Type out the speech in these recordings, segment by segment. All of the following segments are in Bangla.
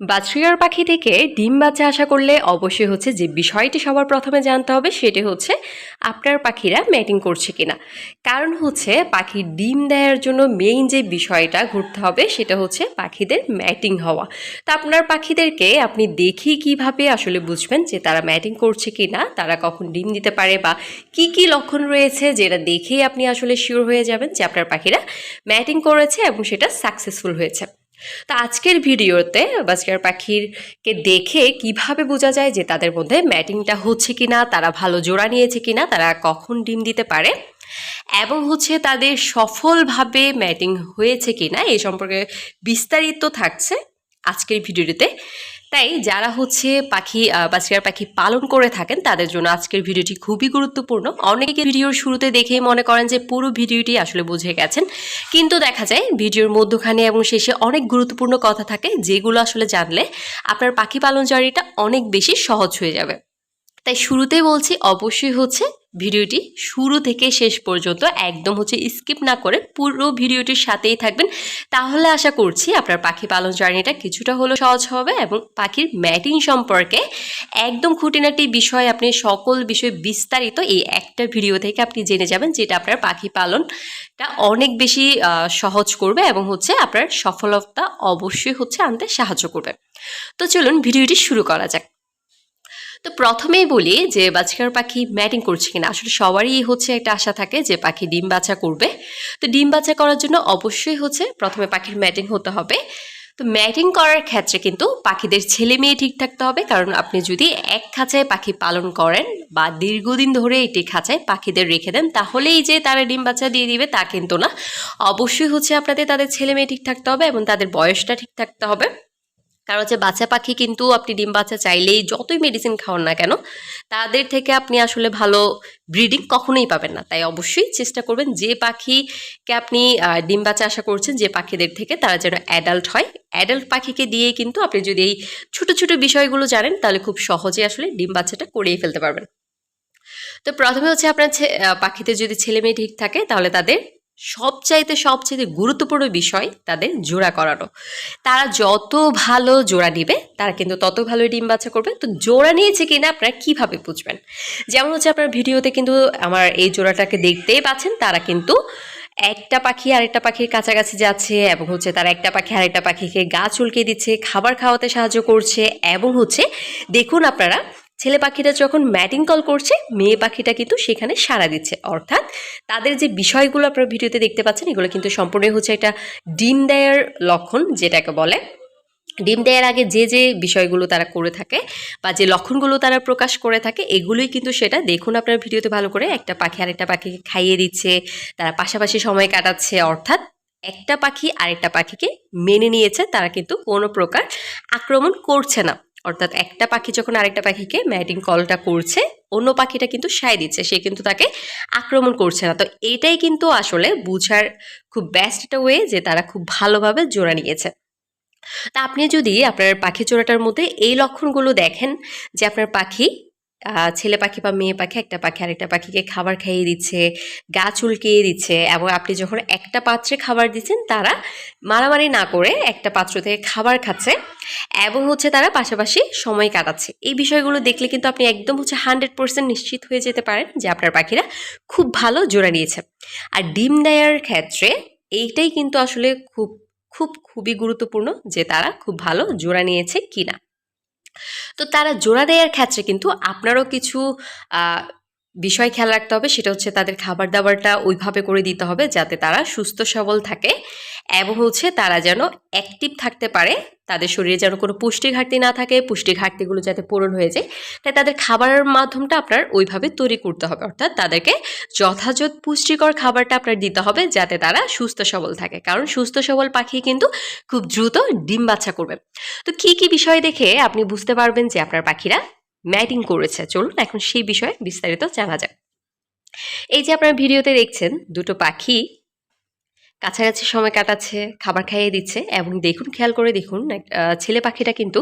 বাছরিয়ার পাখি থেকে ডিম বাচ্চা আশা করলে অবশ্যই হচ্ছে যে বিষয়টি সবার প্রথমে জানতে হবে, সেটি হচ্ছে আপনার পাখিরা ম্যাটিং করছে কিনা। কারণ হচ্ছে পাখির ডিম দেওয়ার জন্য মেইন যে বিষয়টা ঘুরতে হবে, সেটা হচ্ছে পাখিদের ম্যাটিং হওয়া। তা আপনার পাখিদেরকে আপনি দেখি কীভাবে আসলে বুঝবেন যে তারা ম্যাটিং করছে কিনা, তারা কখন ডিম দিতে পারে বা কি কি লক্ষণ রয়েছে যেটা দেখেই আপনি আসলে শিওর হয়ে যাবেন যে আপনার পাখিরা ম্যাটিং করেছে এবং সেটা সাকসেসফুল হয়েছে। তো আজকের ভিডিওতে বাজকার পাখিরকে দেখে কীভাবে বোঝা যায় যে তাদের মধ্যে ম্যাটিংটা হচ্ছে কিনা, তারা ভালো জোড়া নিয়েছে কিনা, তারা কখন ডিম দিতে পারে এবং হচ্ছে তাদের সফলভাবে ম্যাটিং হয়েছে কিনা এই সম্পর্কে বিস্তারিত থাকছে আজকের ভিডিওটিতে। তাই যারা হচ্ছে পাখি বাচ্চার পাখি পালন করে থাকেন, তাদের জন্য আজকের ভিডিওটি খুবই গুরুত্বপূর্ণ। অনেকে ভিডিওর শুরুতে দেখেই মনে করেন যে পুরো ভিডিওটি আসলে বুঝে গেছেন। কিন্তু দেখা যায় ভিডিওর মধ্যখানে এবং শেষে অনেক গুরুত্বপূর্ণ কথা থাকে, যেগুলো আসলে জানলে আপনার পাখি পালন জার্নিটা অনেক বেশি সহজ হয়ে যাবে। তাই শুরুতেই বলছি, অবশ্যই হচ্ছে ভিডিওটি শুরু থেকে শেষ পর্যন্ত একদম হচ্ছে স্কিপ না করে পুরো ভিডিওটির সাথেই থাকবেন। তাহলে আশা করছি আপনার পাখি পালন জার্নিটা কিছুটা হলেও সহজ হবে এবং পাখির ম্যাটিং সম্পর্কে একদম খুঁটিনাটি বিষয় আপনি সকল বিষয় বিস্তারিত এই একটা ভিডিও থেকে আপনি জেনে যাবেন যেটা আপনার পাখি পালনটা অনেক বেশি সহজ করবে এবং হচ্ছে আপনার সফলতা অবশ্যই হচ্ছে আনতে সাহায্য করবে। তো চলুন ভিডিওটি শুরু করা যাক। তো প্রথমেই বলি যে বাচ্চার পাখি ম্যাটিং করছে কিনা। আসলে সবারই হচ্ছে একটা আশা থাকে যে পাখি ডিম বাচ্চা করবে। তো ডিম বাচ্চা করার জন্য অবশ্যই হচ্ছে প্রথমে পাখির ম্যাটিং হতে হবে। তো ম্যাটিং করার ক্ষেত্রে কিন্তু পাখিদের ছেলে মেয়ে ঠিক থাকতে হবে। কারণ আপনি যদি এক খাঁচায় পাখি পালন করেন বা দীর্ঘদিন ধরে এটি খাঁচায় পাখিদের রেখে দেন, তাহলেই যে তারা ডিম বাচ্চা দিয়ে দিবে তা কিন্তু না। অবশ্যই হচ্ছে আপনাদের তাদের ছেলে মেয়ে ঠিক থাকতে হবে এবং তাদের বয়সটা ঠিক থাকতে হবে। কারণ হচ্ছে বাচ্চা পাখি কিন্তু আপনি ডিম বাচ্চা চাইলেই যতই মেডিসিন খাওয়ান না কেন তাদের থেকে আপনি আসলে ভালো ব্রিডিং কখনোই পাবেন না। তাই অবশ্যই চেষ্টা করবেন যে পাখিকে আপনি ডিম বাচ্চা আশা করছেন যে পাখিদের থেকে তারা যেন অ্যাডাল্ট হয়। অ্যাডাল্ট পাখিকে দিয়ে কিন্তু আপনি যদি এই ছোটো ছোটো বিষয়গুলো জানেন তাহলে খুব সহজে আসলে ডিম বাচ্চাটা করেই ফেলতে পারবেন। তো প্রথমে হচ্ছে আপনার আহ, যদি ছেলে মেয়ে ঠিক থাকে তাহলে তাদের সবচাইতে সবচাইতে গুরুত্বপূর্ণ বিষয় তাদের জোড়া করানো। তারা যত ভালো জোড়া নিবে, তারা কিন্তু তত ভালো ডিম বাচ্চা করবে। তো জোড়া নিয়েছে কিনা আপনারা কীভাবে বুঝবেন? যেমন হচ্ছে আপনার ভিডিওতে কিন্তু আমার এই জোড়াটাকে দেখতেই পাচ্ছেন, তারা কিন্তু একটা পাখি আরেকটা পাখির কাছাকাছি যাচ্ছে এবং হচ্ছে তারা একটা পাখি আরেকটা পাখিকে গা চুলকে দিচ্ছে, খাবার খাওয়াতে সাহায্য করছে এবং হচ্ছে দেখুন আপনারা ছেলে পাখিটা যখন ম্যাটিং কল করছে, মেয়ে পাখিটা কিন্তু সেখানে সাড়া দিচ্ছে। অর্থাৎ তাদের যে বিষয়গুলো আপনারা ভিডিওতে দেখতে পাচ্ছেন, এগুলো কিন্তু সম্পূর্ণই হচ্ছে একটা ডিম দেয়ার লক্ষণ, যেটাকে বলে। ডিম দেওয়ার আগে যে যে বিষয়গুলো তারা করে থাকে বা যে লক্ষণগুলো তারা প্রকাশ করে থাকে, এগুলোই কিন্তু সেটা দেখুন আপনার ভিডিওতে ভালো করে একটা পাখি আরেকটা পাখিকে খাইয়ে দিচ্ছে, তারা পাশাপাশি সময় কাটাচ্ছে, অর্থাৎ একটা পাখি আরেকটা পাখিকে মেনে নিয়েছে, তারা কিন্তু কোনো প্রকার আক্রমণ করছে না। অর্থাৎ একটা পাখি যখন আরেকটা পাখিকে ম্যাটিং কলটা করছে, অন্য পাখিটা কিন্তু সায় দিচ্ছে, সে কিন্তু তাকে আক্রমণ করছে না। তো এটাই কিন্তু আসলে বুঝার খুব বেস্ট একটা ওয়ে যে তারা খুব ভালোভাবে জোড়া নিয়েছে। তা আপনি যদি আপনার পাখি চোরাটার মধ্যে এই লক্ষণগুলো দেখেন যে আপনার পাখি ছেলে পাখি বা মেয়ে পাখি একটা পাখি আরেকটা পাখিকে খাবার খাইয়ে দিচ্ছে, গা চুলকিয়ে দিচ্ছে এবং আপনি যখন একটা পাত্রে খাবার দিচ্ছেন তারা মারামারি না করে একটা পাত্র থেকে খাবার খাচ্ছে এবং হচ্ছে তারা পাশাপাশি সময় কাটাচ্ছে। এই বিষয়গুলো দেখলে কিন্তু আপনি একদম হচ্ছে হান্ড্রেড পার্সেন্ট নিশ্চিত হয়ে যেতে পারেন যে আপনার পাখিরা খুব ভালো জোড়া নিয়েছে। আর ডিম দেয়ার ক্ষেত্রে এইটাই কিন্তু আসলে খুব খুব, খুবই গুরুত্বপূর্ণ যে তারা খুব ভালো জোড়া নিয়েছে কিনা। তো তারা জোড়া দেওয়ার ক্ষেত্রে কিন্তু আপনারও কিছু বিষয় খেয়াল রাখতে হবে, সেটা হচ্ছে তাদের খাবার দাবারটা ওইভাবে করে দিতে হবে যাতে তারা সুস্থ সবল থাকে। এবং হচ্ছে তারা যেন অ্যাক্টিভ থাকতে পারে, তাদের শরীরে যেন কোনো পুষ্টি ঘাটতি না থাকে, পুষ্টি ঘাটতিগুলো যাতে পূরণ হয়ে যায়, তাই তাদের খাবারের মাধ্যমটা আপনার ওইভাবে তৈরি করতে হবে। অর্থাৎ তাদেরকে যথাযথ পুষ্টিকর খাবারটা আপনার দিতে হবে যাতে তারা সুস্থ সবল থাকে। কারণ সুস্থ সবল পাখি কিন্তু খুব দ্রুত ডিম বাচ্চা করবে। তো কি কি বিষয় দেখে আপনি বুঝতে পারবেন যে আপনার পাখিরা ম্যাটিং করেছে? চলুন এখন সেই বিষয়ে বিস্তারিত জানা যাক। এই যে আপনার ভিডিওতে দেখছেন, দুটো পাখি কাছাকাছি সময় কাটাচ্ছে, খাবার খাইয়ে দিচ্ছে এবং দেখুন, খেয়াল করে দেখুন ছেলে পাখিটা কিন্তু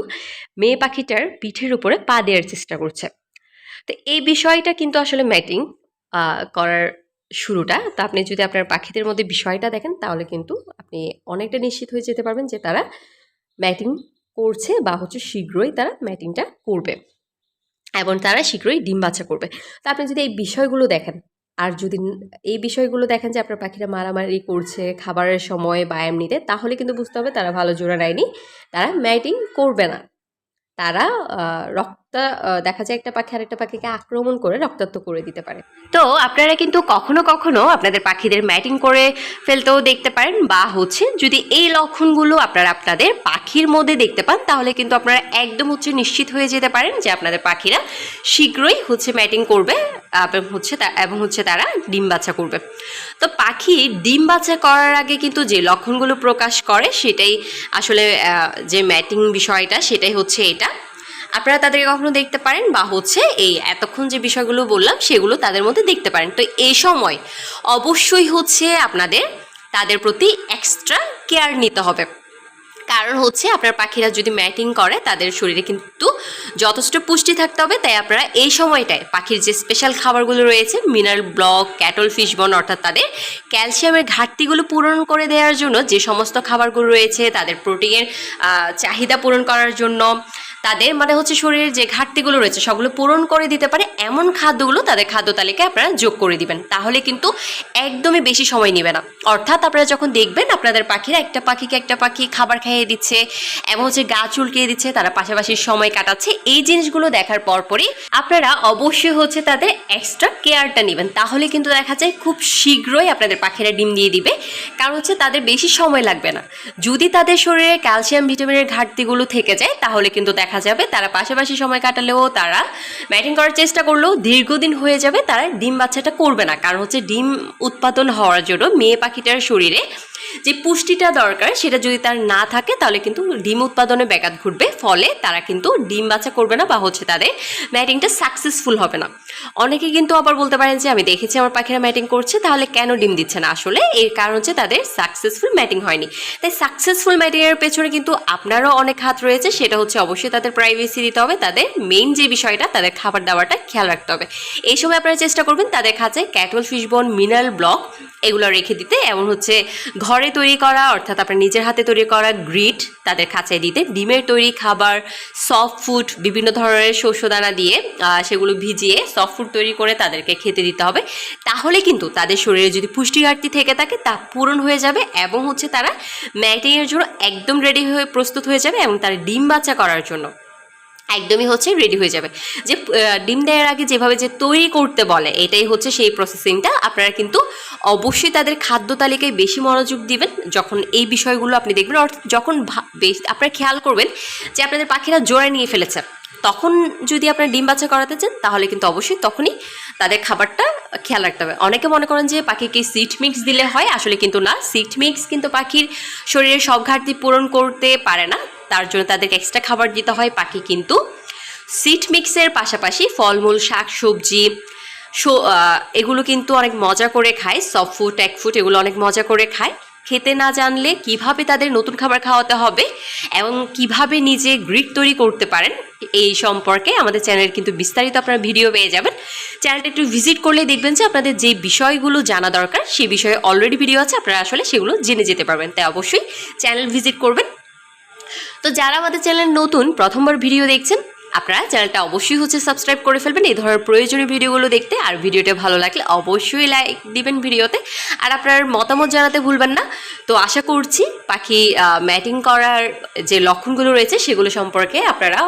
মেয়ে পাখিটার পিঠের উপরে পা দেওয়ার চেষ্টা করছে। তো এই বিষয়টা কিন্তু আসলে ম্যাটিং করার শুরুটা। তো আপনি যদি আপনার পাখিদের মধ্যে বিষয়টা দেখেন, তাহলে কিন্তু আপনি অনেকটা নিশ্চিত হয়ে যেতে পারবেন যে তারা ম্যাটিং করছে বা হচ্ছে শীঘ্রই তারা ম্যাটিংটা করবে এবং তারা শীঘ্রই ডিম বাচ্চা করবে। তো আপনি যদি এই বিষয়গুলো দেখেন আর যদি এই বিষয়গুলো দেখেন যে আপনার পাখিরা মারামারি করছে খাবারের সময় বা এমনিতে, তাহলে কিন্তু বুঝতে হবে তারা ভালো জোড়া নেয়নি। তারা ম্যাটিং করবে না। তারা রক্ত আহ, দেখা যায় একটা পাখি আরেকটা পাখিকে আক্রমণ করে রক্তাক্ত করে দিতে পারে। তো আপনারা কিন্তু কখনো কখনো আপনাদের পাখিদের ম্যাটিং করে ফেলতেও দেখতে পারেন বা হচ্ছে যদি এই লক্ষণগুলো আপনারা আপনাদের পাখির মধ্যে দেখতে পান তাহলে কিন্তু আপনারা একদম হচ্ছে নিশ্চিত হয়ে যেতে পারেন যে আপনাদের পাখিরা শীঘ্রই হচ্ছে ম্যাটিং করবে এবং হচ্ছে তা- এবং হচ্ছে তারা ডিম বাচ্চা করবে। তো পাখি ডিম বাচ্চা করার আগে কিন্তু যে লক্ষণগুলো প্রকাশ করে সেটাই আসলে যে ম্যাটিং বিষয়টা সেটাই হচ্ছে এটা। আপনারা তাদেরকে কখনো দেখতে পারেন? বা হচ্ছে এই এতক্ষণ যে বিষয়গুলো বললাম, সেগুলো তাদের মধ্যে দেখতে পারেন। তো এই সময় অবশ্যই হচ্ছে আপনাদের, তাদের প্রতি এক্সট্রা কেয়ার নিতে হবে। কারণ হচ্ছে আপনার পাখিরা যদি ম্যাটিং করে, তাদের শরীরে কিন্তু যথেষ্ট পুষ্টি থাকতে হবে। তাই আপনারা এই সময়টায় পাখির যে স্পেশাল খাবারগুলো রয়েছে মিনারেল ব্লক ক্যাটল ফিশ বন অর্থাৎ তাদের ক্যালসিয়ামের ঘাটতিগুলো পূরণ করে দেওয়ার জন্য, যে সমস্ত খাবারগুলো রয়েছে, তাদের প্রোটিনের চাহিদা পূরণ করার জন্য তাদের মানে হচ্ছে শরীরের যে ঘাটতিগুলো রয়েছে, সবগুলো পূরণ করে দিতে পারে এমন খাদ্যগুলো তাদের খাদ্য তালিকায় আপনারা যোগ করে দিবেন। তাহলে কিন্তু একদমই বেশি সময় নেবে না। অর্থাৎ আপনারা যখন দেখবেন আপনাদের পাখিরা একটা পাখিকে একটা পাখি খাবার খাইয়ে দিচ্ছে, এবং হচ্ছে গা চুলকিয়ে দিচ্ছে, তারা পাশাপাশি সময় কাটাচ্ছে, এই জিনিসগুলো দেখার পরপরই আপনারা অবশ্যই হচ্ছে তাদের এক্সট্রা কেয়ারটা নেবেন। তাহলে কিন্তু দেখা যায় খুব শীঘ্রই আপনাদের পাখিরা ডিম দিয়ে দিবে, কারণ হচ্ছে তাদের বেশি সময় লাগবে না। যদি তাদের শরীরে ক্যালসিয়াম ভিটামিনের ঘাটতিগুলো থেকে যায়, তাহলে কিন্তু দেখা যাবে। তারা পাশাপাশি সময় কাটালেও তারা ম্যাটিং করার চেষ্টা করলেও দীর্ঘদিন হয়ে যাবে, তারা ডিম বাচ্চাটা করবে না। কারণ হচ্ছে ডিম উৎপাদন হওয়ার জন্য মেয়ে পাখিটার শরীরে যে পুষ্টিটা দরকার সেটা যদি তার না থাকে, তাহলে কিন্তু ডিম উৎপাদনে ব্যাঘাত ঘটবে। ফলে তারা কিন্তু ডিম বাচ্চা করবে না বা হচ্ছে তাদের ম্যাটিংটা সাকসেসফুল হবে না। অনেকে কিন্তু আবার বলতে পারেন যে, আমি দেখেছি আমার পাখিরা ম্যাটিং করছে, তাহলে কেন ডিম দিচ্ছে না? আসলে এর কারণ হচ্ছে তাদের সাকসেসফুল ম্যাটিং হয়নি। তাই সাকসেসফুল ম্যাটিংয়ের পেছনে কিন্তু আপনারও অনেক হাত রয়েছে, সেটা হচ্ছে অবশ্যই তাদের প্রাইভেসি দিতে হবে, তাদের মেইন যে বিষয়টা, তাদের খাবার দাবারটা খেয়াল রাখতে হবে। এই সময় আপনারা চেষ্টা করবেন তাদের খাঁচায় ক্যাটল ফিশবন মিনারেল ব্লক এগুলো রেখে দিতে। এবং হচ্ছে ঘরে তৈরি করা, অর্থাৎ আপনার নিজের হাতে তৈরি করা গ্রিট, তাদের খাঁচায় দিতে, ডিমের তৈরি খাবার সফট ফুড বিভিন্ন ধরনের শস্যদানা দিয়ে সেগুলো ভিজিয়ে সফট ফুড তৈরি করে তাদেরকে খেতে দিতে হবে। তাহলে কিন্তু তাদের শরীরে যদি পুষ্টি ঘাটতি থেকে থাকে, তা পূরণ হয়ে যাবে এবং হচ্ছে তারা ম্যাটিংয়ের জন্য একদম রেডি হয়ে প্রস্তুত হয়ে যাবে এবং তারা ডিম বাচ্চা করার জন্য। একদমই হচ্ছে রেডি হয়ে যাবে। যে ডিম দেওয়ার আগে যেভাবে যে তৈরি করতে বলে, এটাই হচ্ছে সেই প্রসেসিংটা আপনারা কিন্তু অবশ্যই তাদের খাদ্য তালিকায় বেশি মনোযোগ দিবেন। যখন এই বিষয়গুলো আপনি দেখবেন, অর্থাৎ যখন আপনারা খেয়াল করবেন যে আপনাদের পাখিরা জোড়া নিয়ে ফেলেছে। তখন যদি আপনার ডিম বাচ্চা করাতে চান, তাহলে কিন্তু অবশ্যই তখনই তাদের খাবারটা খেয়াল রাখতে হবে। অনেকে মনে করেন যে, পাখিকে সিট মিক্স দিলে হয়, আসলে কিন্তু না। সিট মিক্স কিন্তু পাখির শরীরের সব ঘাটতি পূরণ করতে পারে না। তার জন্য তাদেরকে এক্সট্রা খাবার দিতে হয় পাখি কিন্তু সিট মিক্সের পাশাপাশি ফলমূল, শাক, সবজি, সো- এগুলো কিন্তু অনেক মজা করে খায় সফট ফুড ট্যাক ফুড এগুলো অনেক মজা করে খায়। খেতে না জানলে কীভাবে তাদের নতুন খাবার খাওয়াতে হবে এবং কীভাবে নিজে গ্রিক তৈরি করতে পারেন, এই সম্পর্কে আমাদের চ্যানেলে কিন্তু বিস্তারিত আপনারা ভিডিও পেয়ে যাবেন। চ্যানেলটা একটু ভিজিট করলে দেখবেন যে আপনাদের যে বিষয়গুলো জানা দরকার সেই বিষয়ে অলরেডি ভিডিও আছে, আপনারা আসলে সেগুলো জেনে যেতে পারবেন। তাই অবশ্যই চ্যানেল ভিজিট করবেন। তো যারা আমাদের চ্যানেল নতুন, প্রথমবার ভিডিও দেখছেন, আপনারা চ্যানেলটা অবশ্যই হচ্ছে সাবস্ক্রাইব করে ফেলবেন। এই ধরনের প্রয়োজনীয় ভিডিওগুলো দেখতে আর ভিডিওটা ভালো লাগলে অবশ্যই লাইক দিবেন ভিডিওতে। আর আপনার মতামত জানাতে ভুলবেন না। তো আশা করছি পাখি ম্যাটিং করার যে লক্ষণগুলো রয়েছে, সেগুলো সম্পর্কে আপনারা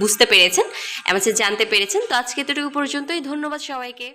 বুঝতে পেরেছেন হচ্ছে জানতে পেরেছেন। তো আজকে এতটুকু পর্যন্তই। ধন্যবাদ সবাইকে।